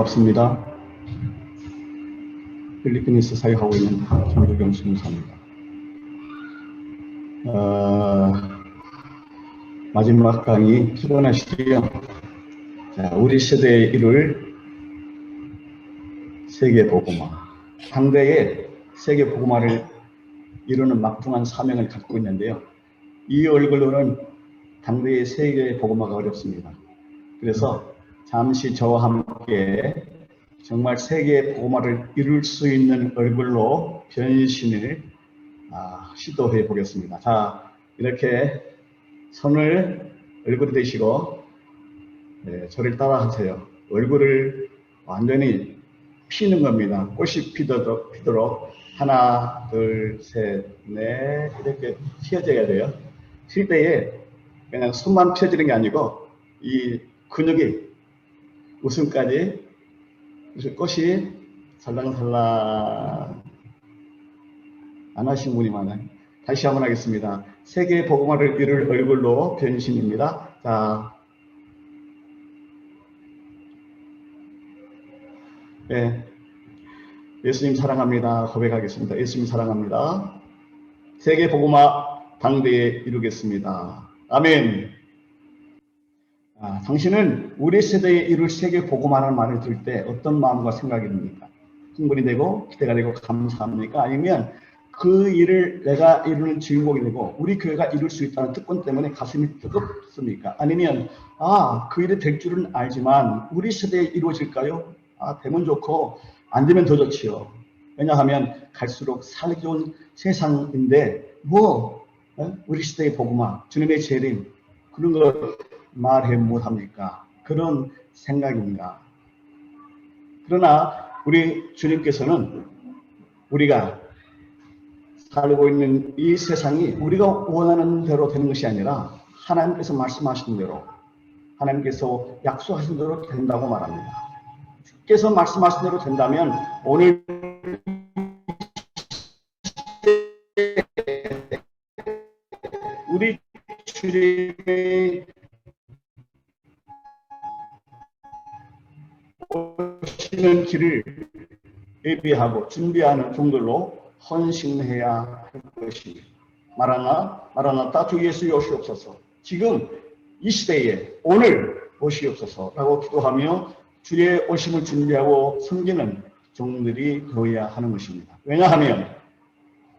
반갑습니다. 필리핀에서 사역하고 있는 김도경 수무사입니다. 어, 마지막 강의 피곤하시죠? 자, 우리 세대에 이룰 세계 복음화. 당대에 세계 복음화를 이루는 막중한 사명을 갖고 있는데요. 이 얼굴로는 당대의 세계 복음화가 어렵습니다. 그래서 잠시 저와 함께 정말 세계 복음화를 이룰 수 있는 얼굴로 변신을 아, 시도해 보겠습니다. 자, 이렇게 손을 얼굴이 되시고 네, 저를 따라하세요. 얼굴을 완전히 피는 겁니다. 꽃이 피도록, 피도록 하나, 둘, 셋, 넷 이렇게 펴져야 돼요. 쉴 때에 그냥 손만 펴지는 게 아니고 이 근육이 웃음까지 그래서 꽃이 살랑살랑 안 하신 분이 많아요. 다시 한번 하겠습니다. 세계 복음화를 이룰 얼굴로 변신입니다. 자, 네. 예수님 사랑합니다. 고백하겠습니다. 예수님 사랑합니다. 세계 복음화 당대에 이루겠습니다. 아멘. 아, 당신은 우리 세대에 이룰 세계 복음화라는 말을 들을 때 어떤 마음과 생각이 듭니까? 흥분이 되고 기대가 되고 감사합니까? 아니면 그 일을 내가 이루는 주인공이 되고 우리 교회가 이룰 수 있다는 특권 때문에 가슴이 뜨겁습니까? 아니면 아, 그 일이 될 줄은 알지만 우리 세대에 이루어질까요? 아, 되면 좋고 안 되면 더 좋지요. 왜냐하면 갈수록 살기 좋은 세상인데 뭐 어? 우리 시대의 복음화, 주님의 재림 그런 걸 말해 못합니까? 그런 생각입니다. 그러나 우리 주님께서는 우리가 살고 있는 이 세상이 우리가 원하는 대로 되는 것이 아니라 하나님께서 말씀하신 대로 하나님께서 약속하신 대로 된다고 말합니다. 주께서 말씀하신 대로 된다면 오늘 우리 주님의 오시는 길을 예비하고 준비하는 종들로 헌신해야 할 것입니다. 마라나, 마라나타 주 예수 오시옵소서. 지금 이 시대에 오늘 오시옵소서라고 기도하며 주의 오심을 준비하고 섬기는 종들이 되어야 하는 것입니다. 왜냐하면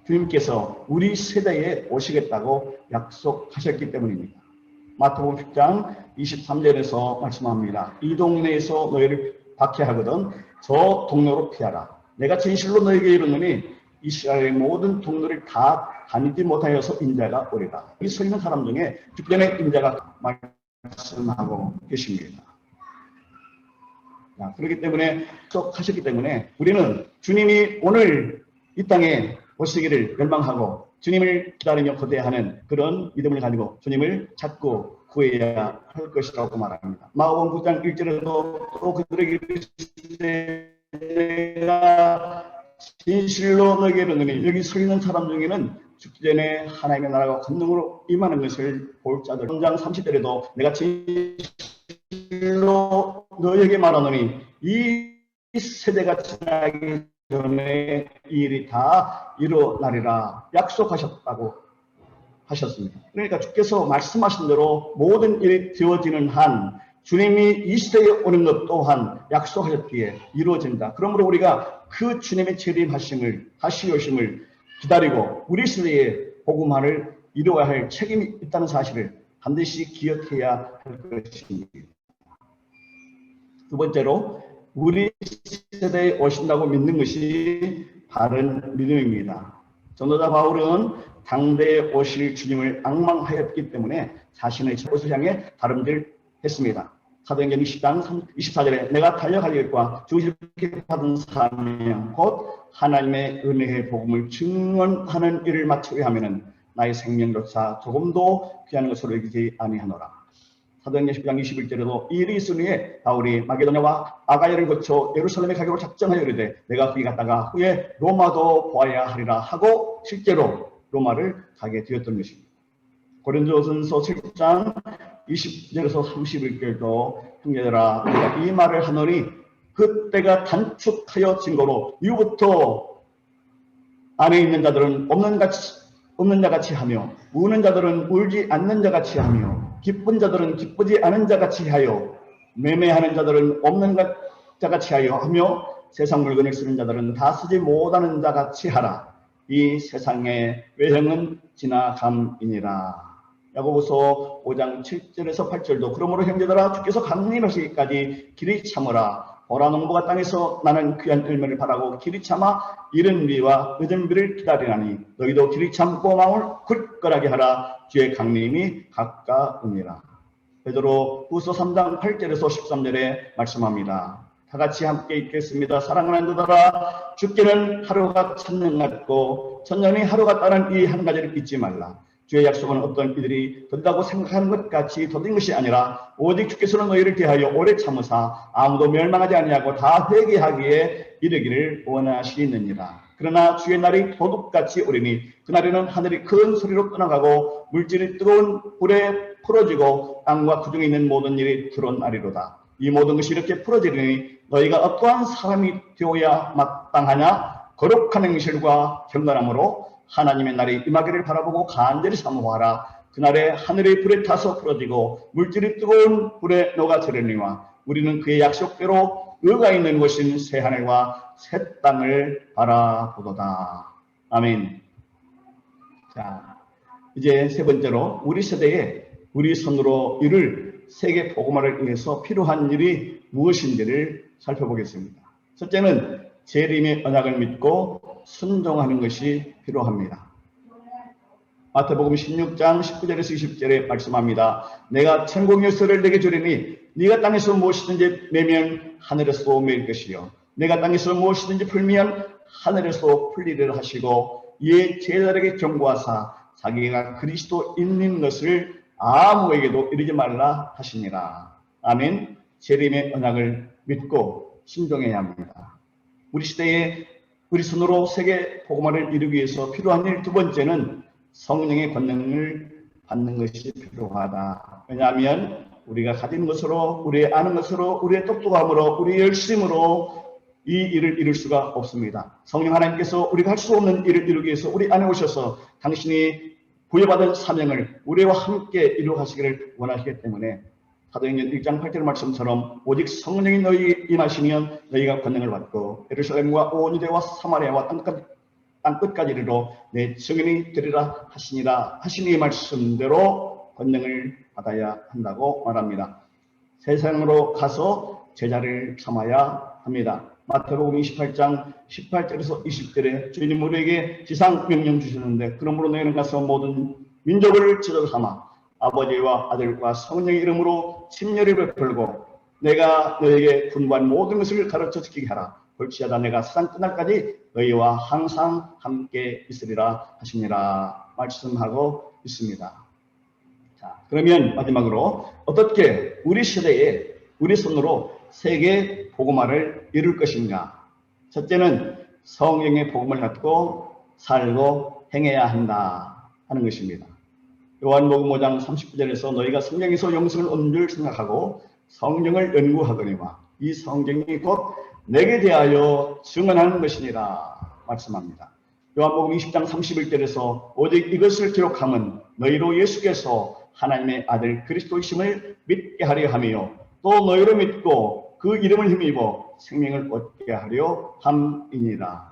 주님께서 우리 세대에 오시겠다고 약속하셨기 때문입니다. 마태복음 10장 23절에서 말씀합니다. 이 동네에서 너희를 박해하거든 저 동네로 피하라. 내가 진실로 너에게 이르노니 이스라엘의 모든 동네를 다 다니지 못하여서 인자가 오리다. 이서 있는 사람 중에 주변에 인자가 말씀하고 계십니다. 자, 그렇기 때문에 또 하셨기 때문에 우리는 주님이 오늘 이 땅에 오시기를 열망하고 주님을 기다리며 거대하는 그런 믿음을 가지고 주님을 찾고 구해야 할 것이라고 말합니다. 마가복음 9장 1절에도 또 그들에게 내가 진실로 너에게 이르노니 여기 서 있는 사람 중에는 죽기 전에 하나님의 나라가 권능으로 임하는 것을 볼 자들 3장 30절에도 내가 진실로 너에게 말하노니 이 세대가 지나기 전에 이 일이 다 일어나리라 약속하셨다고 하셨습니다. 그러니까 주께서 말씀하신 대로 모든 일이 되어지는 한 주님이 이 시대에 오는 것 또한 약속하셨기에 이루어진다. 그러므로 우리가 그 주님의 재림하심을 다시 오심을 기다리고 우리 시대에 복음화를 이루어야 할 책임이 있다는 사실을 반드시 기억해야 할 것입니다. 두 번째로 우리 세대에 오신다고 믿는 것이 바른 믿음입니다. 전도자 바울은 당대에 오실 주님을 악망하였기 때문에 자신의 옷을 향해 다름질 했습니다. 사도행전 20장 24절에 내가 달려갈 일과 주실게 받은 사명 곧 하나님의 은혜의 복음을 증언하는 일을 마치게 하면은 나의 생명조차 조금도 귀한 것으로 여기지 아니하노라. 사도행전 10장 21절에도 이 일이 있으니 바울이 마게도냐와 아가야를 거쳐 예루살렘에 가기로 작정하여 이르되 내가 거기 갔다가 후에 로마도 보아야 하리라 하고 실제로 로마를 가게 되었던 것입니다. 고린도전서 7장 20절에서 31절도 형제들아 내가 이 말을 하노니 그때가 단축하여 증거로 이후부터 안에 있는 자들은 없는 같이 없는 자 같이 하며 우는 자들은 울지 않는 자 같이 하며 기쁜 자들은 기쁘지 않은 자 같이 하여 매매하는 자들은 없는 자 같이 하여 하며 세상 물건을 쓰는 자들은 다 쓰지 못하는 자 같이 하라. 이 세상의 외형은 지나감이니라. 야고보서 5장 7절에서 8절도 그러므로 형제들아 주께서 강림하시기까지 길이 참으라. 보라 농부가 땅에서 나는 귀한 열매를 바라고 길이 참아 이른 비와 늦은 비를 기다리나니 너희도 길이 참고 마음을 굳건하게 하라. 주의 강림이 가까우니라. 베드로 후서 3장 8절에서 13절에 말씀합니다. 다 같이 함께 읽겠습니다. 사랑하는 누들아 죽기는 하루가 천년 같고 천년이 하루 같다는 이한 가지를 잊지 말라. 주의 약속은 어떤 이들이 된다고 생각하는 것 같이 더딘 것이 아니라 오직 주께서는 너희를 대하여 오래 참으사 아무도 멸망하지 아니하고 다 회개하기에 이르기를 원하시느니라. 그러나 주의 날이 도둑같이 오리니 그날에는 하늘이 큰 소리로 떠나가고 물질이 뜨거운 불에 풀어지고 땅과 그중에 있는 모든 일이 드러나리로다. 이 모든 것이 이렇게 풀어지리니 너희가 어떠한 사람이 되어야 마땅하냐 거룩한 행실과 경건함으로 하나님의 날이 임하기를 바라보고 간절히 사모하라. 그날에 하늘의 불에 타서 풀어지고 물질이 뜨거운 불에 녹아지려니와 우리는 그의 약속대로 의가 있는 곳인 새 하늘과 새 땅을 바라보도다. 아멘. 자, 이제 세 번째로 우리 세대에 우리 손으로 이룰 세계 복음화를 위해서 필요한 일이 무엇인지를 살펴보겠습니다. 첫째는 재림의 언약을 믿고 순종하는 것이 필요합니다. 마태복음 16장 19절에서 20절에 말씀합니다. 내가 천국 열쇠를 내게 주리니 네가 땅에서 무엇이든지 매면 하늘에서 매일 것이요 내가 땅에서 무엇이든지 풀면 하늘에서 풀리를 하시고 이에 제자들에게 경고하사 자기가 그리스도 있는 것을 아무에게도 이르지 말라 하시니라. 아멘. 재림의 언약을 믿고 순종해야 합니다. 우리 시대에 손으로 세계 복음화를 이루기 위해서 필요한 일 두 번째는 성령의 권능을 받는 것이 필요하다. 왜냐하면 우리가 가진 것으로, 우리의 아는 것으로, 우리의 똑똑함으로, 우리의 열심으로 이 일을 이룰 수가 없습니다. 성령 하나님께서 우리가 할 수 없는 일을 이루기 위해서 우리 안에 오셔서 당신이 부여받은 사명을 우리와 함께 이루어 가시기를 원하시기 때문에 사도행전 1장 8절 말씀처럼 오직 성령이 너희 임하시면 너희가 권능을 받고 예루살렘과 온 유대와 사마리아와 땅끝, 땅끝까지 이르러 내 증인이 되리라 하시니라 하시니 말씀대로 권능을 받아야 한다고 말합니다. 세상으로 가서 제자를 삼아야 합니다. 마태복음 28장 18절에서 20절에 주님 우리에게 지상 명령 주셨는데 그러므로 너희는 가서 모든 민족을 지도 삼아 아버지와 아들과 성령의 이름으로 침례를 베풀고 내가 너에게 군부한 모든 것을 가르쳐 지키게 하라. 볼지어다 내가 세상 끝날까지 너희와 항상 함께 있으리라 하시니라 말씀하고 있습니다. 자, 그러면 마지막으로 어떻게 우리 시대에 우리 손으로 세계 복음화를 이룰 것인가? 첫째는 성령의 복음을 갖고 살고 행해야 한다 하는 것입니다. 요한복음 5장 39절에서 너희가 성령에서 영생을 얻는 줄 생각하고 성령을 연구하거니와 이 성경이 곧 내게 대하여 증언하는 것이니라 말씀합니다. 요한복음 20장 31절에서 오직 이것을 기록함은 너희로 예수께서 하나님의 아들 그리스도이심을 믿게 하려 하며 또 너희로 믿고 그 이름을 힘입어 생명을 얻게 하려 함이니라.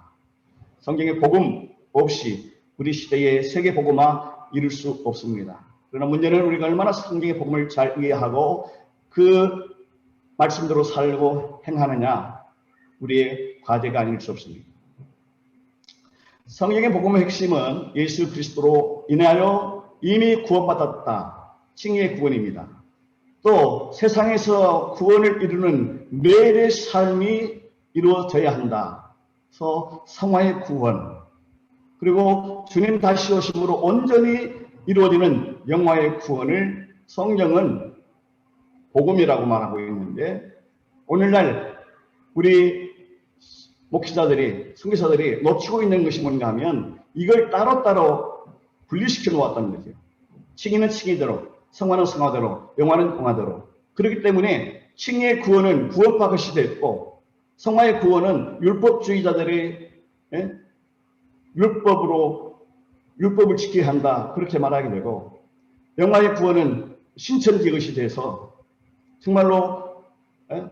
성경의 복음 없이 우리 시대의 세계 복음화 이룰 수 없습니다. 그러나 문제는 우리가 얼마나 성경의 복음을 잘 이해하고 그 말씀대로 살고 행하느냐 우리의 과제가 아닐 수 없습니다. 성경의 복음의 핵심은 예수 그리스도로 인하여 이미 구원받았다. 칭의의 구원입니다. 또 세상에서 구원을 이루는 매일의 삶이 이루어져야 한다. 그래서 성화의 구원, 그리고 주님 다시 오심으로 온전히 이루어지는 영화의 구원을 성경은 복음이라고 말하고 있는데 오늘날 우리 목시자들이 순교사들이 놓치고 있는 것이 뭔가 하면 이걸 따로따로 분리시켜 놓았다는 거죠. 칭의는 칭의대로, 성화는 성화대로, 영화는 영화대로. 그렇기 때문에 칭의의 구원은 구원파 것이 됐고 성화의 구원은 율법주의자들의 예? 율법으로 율법을 지켜야 한다 그렇게 말하게 되고 영화의 구원은 신천지 것이 돼서 정말로 예?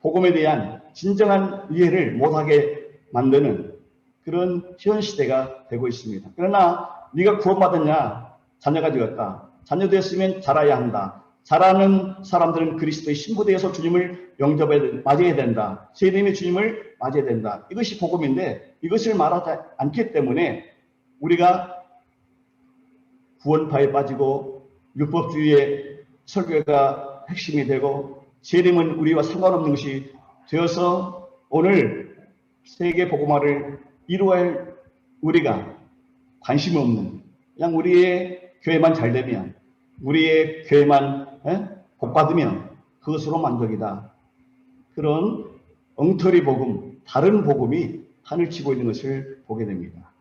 복음에 대한 진정한 이해를 못하게 만드는 그런 현 시대가 되고 있습니다. 그러나 네가 구원받았냐? 자녀가 되었다. 자녀 되었으면 자라야 한다. 자라는 사람들은 그리스도의 신부되어서 주님을 영접해 맞이해야 된다. 세례의 주님을 맞이해야 된다. 이것이 복음인데 이것을 말하지 않기 때문에 우리가 구원파에 빠지고 율법주의의 설교가 핵심이 되고 재림은 우리와 상관없는 것이 되어서 오늘 세계 복음화를 이루어야 우리가 관심 없는 그냥 우리의 교회만 잘 되면 우리의 교회만 에? 복 받으면 그것으로 만족이다. 그런 엉터리 복음, 다른 복음이 판을 치고 있는 것을 보게 됩니다.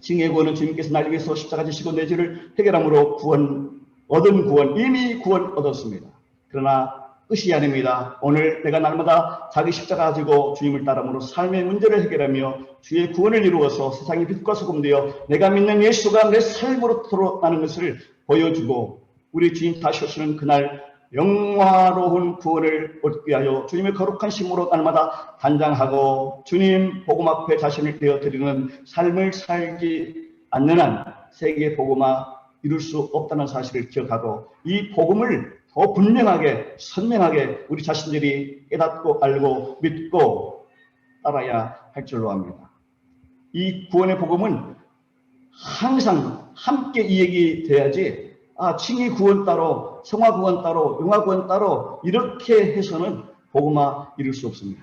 징의 구원은 주님께서 날 위해서 십자가 지시고 내 죄를 해결함으로 구원, 얻은 구원, 이미 구원 얻었습니다. 그러나 끝이 아닙니다. 오늘 내가 날마다 자기 십자가 가지고 주님을 따름으로 삶의 문제를 해결하며 주의 구원을 이루어서 세상의 빛과 소금 되어 내가 믿는 예수가 내 삶으로 드러나는 것을 보여주고 우리 주님 다시 오시는 그날 영화로운 구원을 얻기 위하여 주님의 거룩한 심으로 날마다 단장하고 주님 복음 앞에 자신을 되어드리는 삶을 살지 않는 한 세계 복음화 이룰 수 없다는 사실을 기억하고 이 복음을 더 분명하게 선명하게 우리 자신들이 깨닫고 알고 믿고 따라야 할 줄로 압니다. 이 구원의 복음은 항상 함께 이 얘기 돼야지 아 칭의 구원 따로 성화 구원 따로 영화 구원 따로 이렇게 해서는 복음화 이룰 수 없습니다.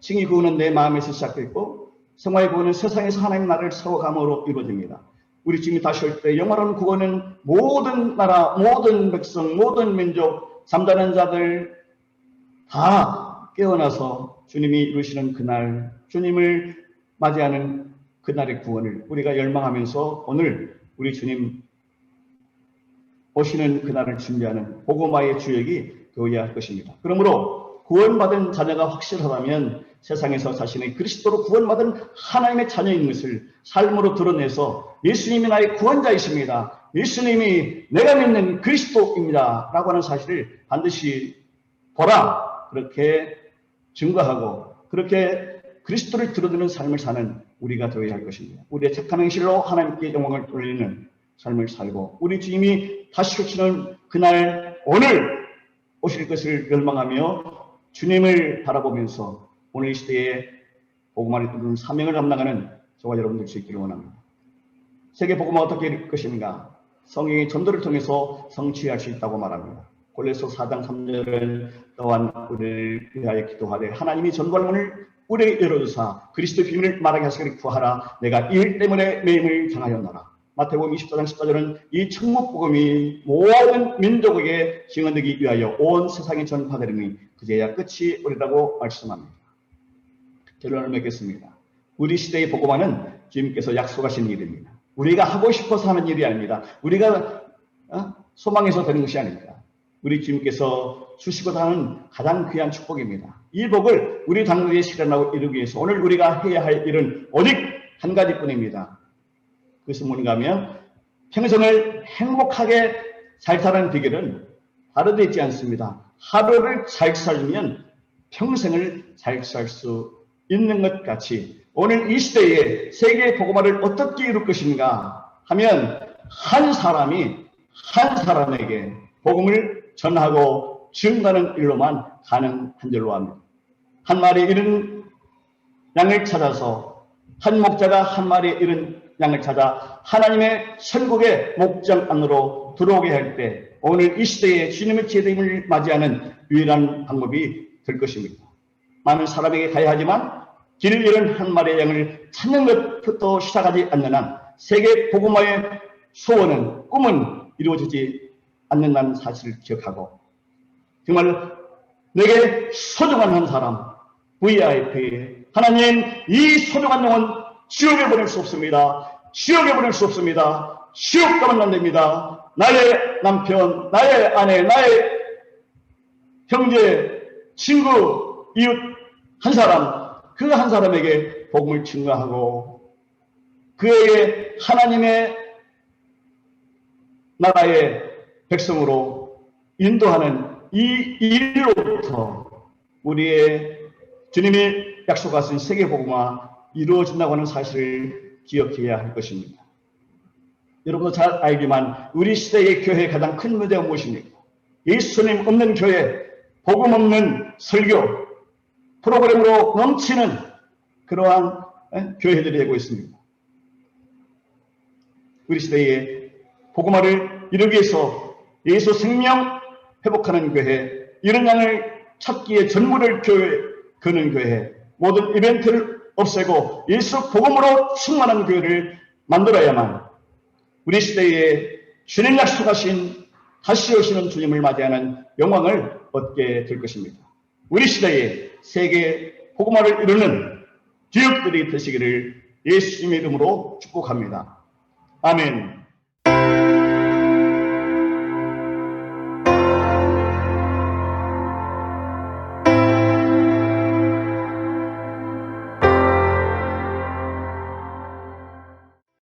칭의 구원은 내 마음에서 시작됐고 성화의 구원은 세상에서 하나님 나라를 세워감으로 이루어집니다. 우리 주님이 다시 올 때 영화로운 구원은 모든 나라, 모든 백성, 모든 민족, 잠자는 자들 다 깨어나서 주님이 이루시는 그날, 주님을 맞이하는 그날의 구원을 우리가 열망하면서 오늘 우리 주님 오시는 그날을 준비하는 복음화의 주역이 되어야 할 것입니다. 그러므로 구원받은 자녀가 확실하다면 세상에서 자신의 그리스도로 구원받은 하나님의 자녀인 것을 삶으로 드러내서 예수님이 나의 구원자이십니다. 예수님이 내가 믿는 그리스도입니다. 라고 하는 사실을 반드시 보라. 그렇게 증거하고 그렇게 그리스도를 드러내는 삶을 사는 우리가 되어야 할 것입니다. 우리의 착한 행실로 하나님께 영광을 돌리는 삶을 살고 우리 주님이 다시 오시는 그날 오늘 오실 것을 열망하며 주님을 바라보면서 오늘 이 시대에 복음화를 이루는 사명을 감당하는 저와 여러분들 수 있기를 원합니다. 세계 복음화 어떻게 이룰 것인가? 성령의 전도를 통해서 성취할 수 있다고 말합니다. 골레서 4장 3절은 또한 우리를 위하여 기도하되 하나님이 전도할 문을 우리에게 열어주사 그리스도 비밀을 말하게 하시기를 구하라 내가 이 일 때문에 매임을 당하였노라. 마태복음 24장 14절은 이 천국복음이 모든 민족에게 증언되기 위하여 온 세상에 전파되리니 그제야 끝이 오리라고 말씀합니다. 결론을 맺겠습니다. 우리 시대의 복음화는 주님께서 약속하신 일입니다. 우리가 하고 싶어서 하는 일이 아닙니다. 우리가 어? 소망해서 되는 것이 아닙니다. 우리 주님께서 주시고자 하는 가장 귀한 축복입니다. 이 복을 우리 당국에 실현하고 이루기 위해서 오늘 우리가 해야 할 일은 오직 한 가지뿐입니다. 그것은 뭔가 하면 평생을 행복하게 잘 사는 비결은 다르도 있지 않습니다. 하루를 잘 살면 평생을 잘 살 수 있는 것 같이 오늘 이 시대에 세계 복음화를 어떻게 이룰 것인가 하면 한 사람이 한 사람에게 복음을 전하고 증가하는 일로만 가능한 줄로 합니다. 한 마리 잃은 양을 찾아서 한 목자가 한 마리 잃은 양을 찾아 하나님의 천국의 목장 안으로 들어오게 할 때 오늘 이 시대에 주님의 제대임을 맞이하는 유일한 방법이 될 것입니다. 많은 사람에게 가야 하지만 길을 잃은 한 마리의 양을 찾는 것부터 시작하지 않는 한 세계 복음화의 소원은 꿈은 이루어지지 않는다는 사실을 기억하고 정말 내게 소중한 한 사람 VIP 하나님 이 소중한 영혼 지옥에 보낼 수 없습니다. 지옥에 보낼 수 없습니다. 지옥 가면 안 됩니다. 나의 남편, 나의 아내, 나의 형제, 친구, 이웃 한 사람, 그 한 사람에게 복음을 증거하고 그에게 하나님의 나라의 백성으로 인도하는 이 일로부터 우리의 주님이 약속하신 세계복음화 이루어진다고 하는 사실을 기억해야 할 것입니다. 여러분도 잘 알지만 우리 시대의 교회의 가장 큰 문제가 무엇입니까? 예수님 없는 교회, 복음 없는 설교, 프로그램으로 넘치는 그러한 에, 교회들이 되고 있습니다. 우리 시대에 복음화를 이루기 위해서 예수 생명 회복하는 교회, 이런 양을 찾기에 전부를 교회, 거는 교회, 모든 이벤트를 없애고 예수 복음으로 충만한 교회를 만들어야만 우리 시대에 주님 약속하신 다시 오시는 주님을 맞이하는 영광을 얻게 될 것입니다. 우리 시대에 세계 복음화를 이루는 기업들이 되시기를 예수님의 이름으로 축복합니다. 아멘.